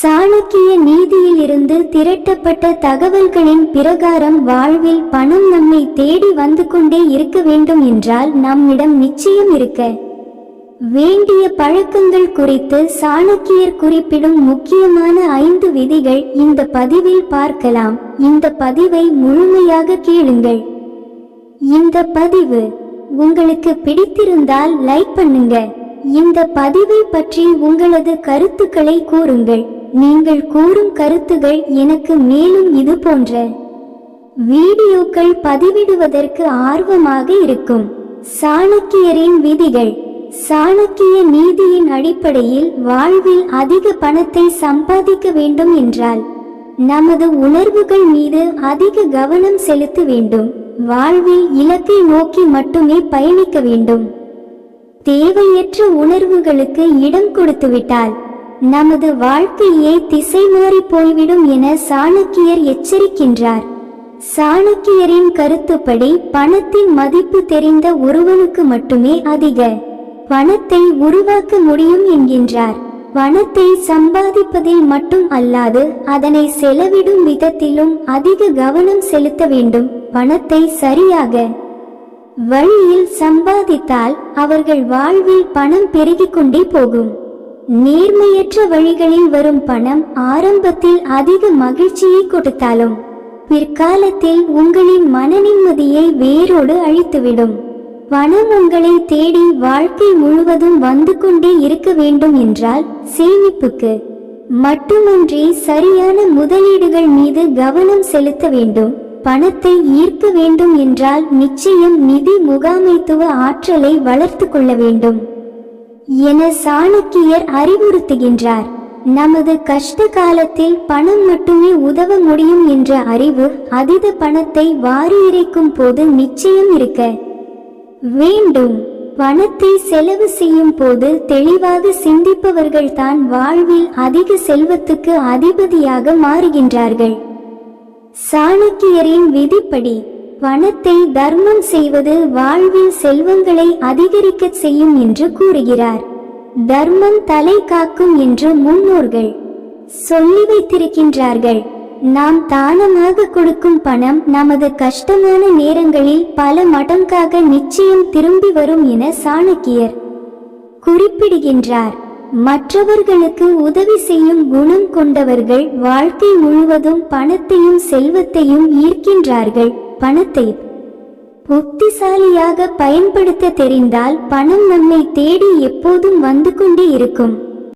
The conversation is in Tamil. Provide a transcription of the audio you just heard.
சாணக்கிய நீதியிலிருந்து திரட்டப்பட்ட தகவல்களின் பிரகாரம் வாழ்வில் பணம் நம்மை தேடி வந்து கொண்டே இருக்க வேண்டும் என்றால் நம்மிடம் நிச்சயம் இருக்க. வேண்டிய பழக்கங்கள் குறித்து சாணக்கியர் குறிப்பிடும் முக்கியமான ஐந்து விதிகள் இந்த பதிவில் பார்க்கலாம். இந்த பதிவை முழுமையாக கேளுங்கள். இந்த பதிவு உங்களுக்கு பிடித்திருந்தால் லைக் பண்ணுங்க. இந்த பதிவை பற்றி உங்களது கருத்துக்களை கூறுங்கள். நீங்கள் கூறும் கருத்துகள் எனக்கு மேலும் இது போன்ற. வீடியோக்கள் பதிவிடுவதற்கு ஆர்வமாக இருக்கும். சாணக்கியரின் விதிகள். சாணக்கிய நீதியின் அடிப்படையில் வாழ்வில் அதிக பணத்தை சம்பாதிக்க வேண்டும் என்றால் நமது உணர்வுகள் மீது அதிக கவனம் செலுத்த வேண்டும். வாழ்வில் இலக்கை நோக்கி மட்டுமே பயணிக்க வேண்டும். தேவையற்ற உணர்வுகளுக்கு இடம் கொடுத்துவிட்டால் நமது வாழ்க்கையே திசை மாறி போய்விடும் என சாணக்கியர் எச்சரிக்கின்றார். சாணக்கியரின் கருத்துப்படி பணத்தின் மதிப்பு தெரிந்த ஒருவனுக்கு மட்டுமே அதிக பணத்தை உருவாக்க முடியும் என்கின்றார். பணத்தை சம்பாதிப்பதில் மட்டும் அல்லாது அதனை செலவிடும் விதத்திலும் அதிக கவனம் செலுத்த வேண்டும். பணத்தை சரியாக வழியில் சம்பாதித்தால் அவர்கள் வாழ்வில் பணம் பெருகிக் கொண்டே போகும். நேர்மையற்ற வழிகளில் வரும் பணம் ஆரம்பத்தில் அதிக மகிழ்ச்சியை கொடுத்தாலும் பிற்காலத்தில் உங்களின் மன நிம்மதியை வேரோடு அழித்துவிடும். பணம் உங்களை தேடி வாழ்க்கை முழுவதும் வந்து கொண்டே இருக்க வேண்டும் என்றால் சேமிப்புக்கு மட்டுமின்றி சரியான முதலீடுகள் மீது கவனம் செலுத்த வேண்டும். பணத்தை ஈர்க்க வேண்டும் என்றால் நிச்சயம் நிதி முகாமைத்துவ ஆற்றலை வளர்த்து கொள்ள வேண்டும். என சாணக்கியர் அறிவுறுத்துகின்றார். நமது கஷ்ட காலத்தில் பணம் மட்டுமே உதவ முடியும் என்ற அறிவு அதீத பணத்தை வாரி இறைக்கும் போது நிச்சயம் இருக்க வேண்டும். பணத்தை செலவு செய்யும் போது தெளிவாக சிந்திப்பவர்கள் தான் வாழ்வில் அதிக செல்வத்துக்கு அதிபதியாக மாறுகின்றார்கள். சாணக்கியரின் விதிப்படி பணத்தை தர்மம் செய்வது வாழ்வில் செல்வங்களை அதிகரிக்கச் செய்யும் என்று கூறுகிறார். தர்மம் தலை காக்கும் என்று முன்னோர்கள் சொல்லி வைத்திருக்கின்றார்கள். நாம் தானமாக கொடுக்கும் பணம் நமது கஷ்டமான நேரங்களில் பல மடங்காக நிச்சயம் திரும்பி வரும் என சாணக்கியர் குறிப்பிடுகின்றார். மற்றவர்களுக்கு உதவி செய்யும் குணம் கொண்டவர்கள் வாழ்க்கை முழுவதும் பணத்தையும் செல்வத்தையும் ஈர்க்கின்றார்கள். பணத்தை புத்திசாலியாக பயன்படுத்த தெரிந்தால் பணம் நம்மை தேடி எப்போதும் வந்து கொண்டே இருக்கும்.